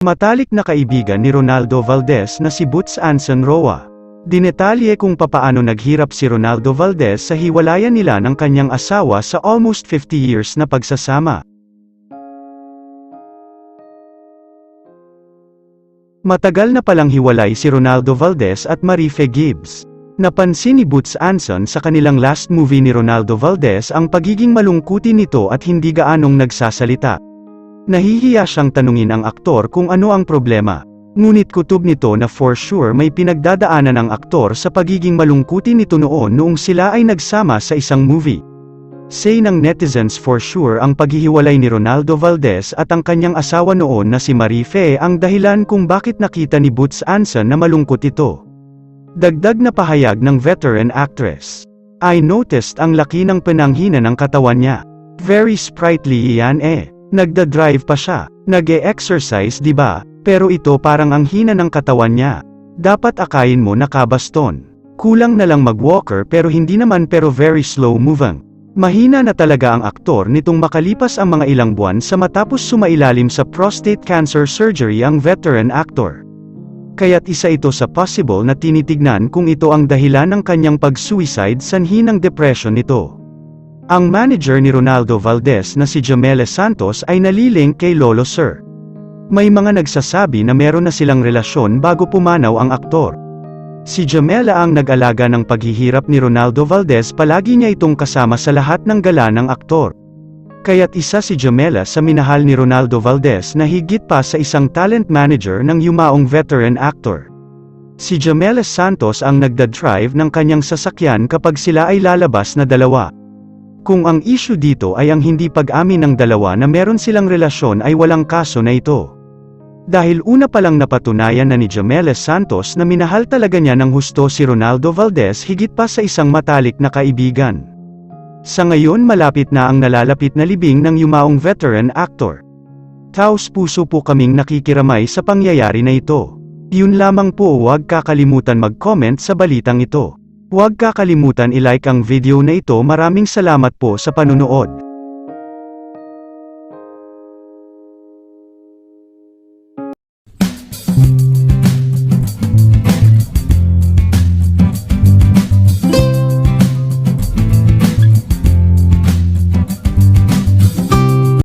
Matalik na kaibigan ni Ronaldo Valdez na si Boots Anson Roa. Dinetalye kung papaano naghirap si Ronaldo Valdez sa hiwalayan nila ng kanyang asawa sa almost 50 years na pagsasama. Matagal na palang hiwalay si Ronaldo Valdez at Marife Gibbs. Napansin ni Boots Anson sa kanilang last movie ni Ronaldo Valdez ang pagiging malungkutin nito at hindi gaanong nagsasalita. Nahihiya siyang tanungin ang aktor kung ano ang problema. Ngunit kutob nito na for sure may pinagdadaanan ang aktor sa pagiging malungkutin nito noon noong sila ay nagsama sa isang movie. Say ng netizens for sure ang paghihiwalay ni Ronaldo Valdez at ang kanyang asawa noon na si Marife ang dahilan kung bakit nakita ni Boots Anson na malungkot ito. Dagdag na pahayag ng veteran actress. I noticed ang laki ng penanghina ng katawan niya. Very sprightly iyan eh. Nagda-drive pa siya. Nag-e-exercise di ba? Pero ito parang ang hina ng katawan niya. Dapat akayin mo nakabaston. Kulang na lang mag-walker pero hindi naman pero very slow moving. Mahina na talaga ang aktor nitong makalipas ang mga ilang buwan sa matapos sumailalim sa prostate cancer surgery ang veteran actor. Kaya't isa ito sa possible na tinitignan kung ito ang dahilan ng kanyang pag-suicide sanhi ng depression nito. Ang manager ni Ronaldo Valdez na si Jamele Santos ay naliling kay Lolo Sir. May mga nagsasabi na meron na silang relasyon bago pumanaw ang aktor. Si Jamela ang nag-alaga ng paghihirap ni Ronaldo Valdez palagi niya itong kasama sa lahat ng gala ng aktor. Kaya't isa si Jamela sa minahal ni Ronaldo Valdez na higit pa sa isang talent manager ng yumaong veteran actor. Si Jamela Santos ang nagdadrive ng kanyang sasakyan kapag sila ay lalabas na dalawa. Kung ang issue dito ay ang hindi pag-amin ng dalawa na meron silang relasyon ay walang kaso na ito. Dahil una palang napatunayan na ni Jamela Santos na minahal talaga niya ng husto si Ronaldo Valdez higit pa sa isang matalik na kaibigan. Sa ngayon malapit na ang nalalapit na libing ng yumaong veteran actor. Taos puso po kaming nakikiramay sa pangyayari na ito. Yun lamang po huwag kakalimutan mag-comment sa balitang ito. Huwag kakalimutan i-like ang video na ito maraming salamat po sa panunood.